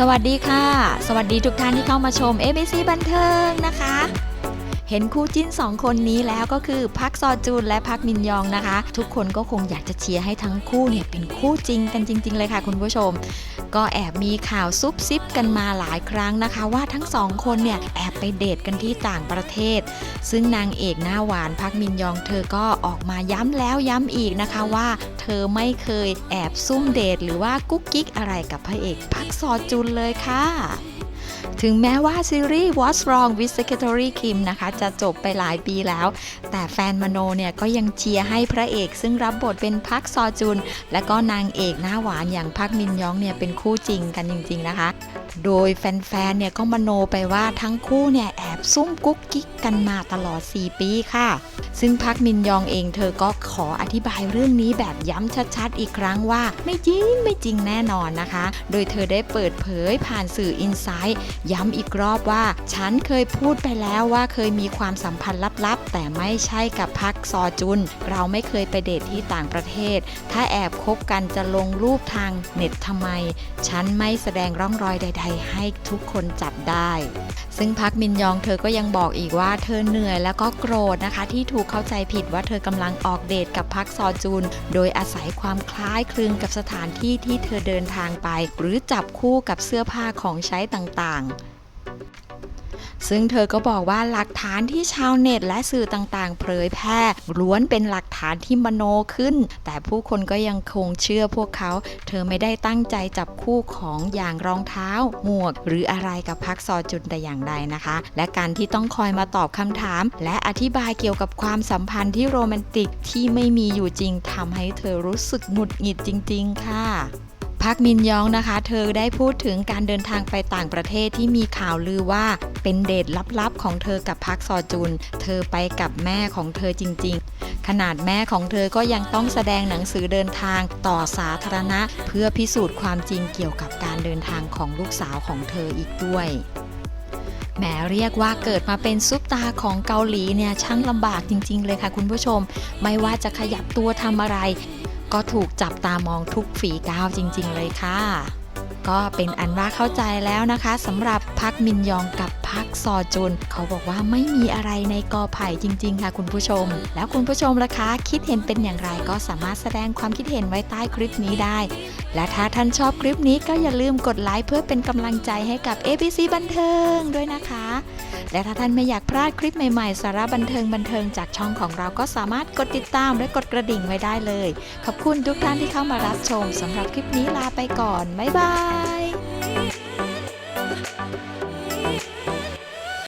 สวัสดีค่ะ สวัสดีทุกท่านที่เข้ามาชม ABC บันเทิงนะคะ เห็นคู่จิ้น 2 คนนี้แล้วก็คือพักซอจูนและพักมินยองนะคะ ทุกคนก็คงอยากจะเชียร์ให้ทั้งคู่เนี่ยเป็นคู่จริงกันจริง ๆ เลยค่ะคุณผู้ชม ก็แอบมีข่าวซุบซิบกันมาหลายครั้งนะคะ ว่าทั้งสองคนเนี่ยแอบไปเดทกันที่ต่างประเทศ ซึ่งนางเอกหน้าหวานพักมินยองเธอก็ออกมาย้ำแล้วย้ำอีกนะคะว่า เธอไม่เคยแอบซุ่มเดทหรือว่ากุ๊กกิ๊กอะไรกับพระเอกพักซอจุนเลยค่ะ ถึงแม้ว่าซีรีส์ What's Wrong with Secretary Kim นะคะ จะจบไปหลายปีแล้ว แต่แฟนมโนเนี่ยก็ยังเชียร์ให้พระเอก ซึ่งรับบทเป็นพักซอจุน และก็นางเอกหน้าหวานอย่างพักมินยองเนี่ยเป็นคู่จริงกันจริง ๆ นะคะ โดยแฟนๆเนี่ยก็มโนไปว่าทั้งคู่เนี่ยแอบซุ่มกุ๊กกิ๊กกันมาตลอด 4 ปีค่ะ ซึ่งพักมินยองเองเธอก็ขออธิบายเรื่องนี้แบบย้ำชัดๆ อีกครั้งว่า ไม่จริงไม่จริงแน่นอนนะคะ โดยเธอได้เปิดเผยผ่านสื่ออินไซต์ย้ำอีกรอบว่า ฉันเคยพูดไปแล้วว่าเคยมีความสัมพันธ์ลับๆ แต่ไม่ใช่กับพักซอจุน เราไม่เคยไปเดทที่ต่างประเทศ ถ้าแอบคบกันจะลงรูปทางเน็ตทำไม ฉันไม่แสดงร่องรอยใด ๆ ให้ทุกคนจับได้ ซึ่งพักมินยองเธอก็ยังบอกอีกว่าเธอเหนื่อยแล้วก็โกรธนะคะ ที่ถูกเข้าใจผิดว่าเธอกำลังออกเดทกับพักซอจูนโดยอาศัยความคล้ายคลึงกับสถานที่ที่เธอเดินทางไป หรือจับคู่กับเสื้อผ้าของใช้ต่างๆ ซึ่งเธอก็บอกว่าหลักฐานที่ชาวเน็ตและสื่อต่างๆ เผยแพร่ล้วนเป็นหลักฐานที่มโนขึ้น แต่ผู้คนก็ยังคงเชื่อพวกเขา เธอไม่ได้ตั้งใจจับคู่ของอย่างรองเท้า หมวก หรืออะไรกับพักซอจุนแต่อย่างใดนะคะ และการที่ต้องคอยมาตอบคำถาม และอธิบายเกี่ยวกับความสัมพันธ์ที่โรแมนติกที่ไม่มีอยู่จริงทำให้เธอรู้สึกหงุดหงิดจริง ๆ ค่ะ พักมินยองนะคะ เธอได้พูดถึงการเดินทางไปต่างประเทศที่มีข่าวลือว่าเป็นเดทลับๆ ของเธอกับพักซอจุน เธอไปกับแม่ของเธอจริง ๆ ขนาดแม่ของเธอก็ยังต้องแสดงหนังสือเดินทางต่อสาธารณะ เพื่อพิสูจน์ความจริงเกี่ยวกับการเดินทางของลูกสาวของเธออีกด้วยแหมเรียกว่าเกิดมาเป็นซุปตาของเกาหลีเนี่ยช่างลำบากจริง ๆ เลยค่ะคุณผู้ชม ไม่ว่าจะขยับตัวทำอะไร ก็ถูกจับตามองทุกฝีก้าวจริง ๆ เลยค่ะ ก็เป็นอันว่าเข้าใจแล้วนะคะสำหรับพักมินยองกับพักซอจุน เขาบอกว่าไม่มีอะไรในกอไผ่จริง ๆ ค่ะคุณผู้ชม แล้วคุณผู้ชมล่ะคะ คิดเห็นเป็นอย่างไรก็สามารถแสดงความคิดเห็นไว้ใต้คลิปนี้ได้ และถ้าท่านชอบคลิปนี้ก็อย่าลืมกดไลค์เพื่อเป็นกำลังใจให้กับ ABC บันเทิงด้วยนะคะ และถ้าท่านไม่อยากพลาดคลิปใหม่ๆ สาระบันเทิงบันเทิงจากช่องของเราก็สามารถกดติดตามและกดกระดิ่งไว้ได้เลย ขอบคุณทุกท่านที่เข้ามารับชมสำหรับคลิปนี้ลาไปก่อนบ๊ายบาย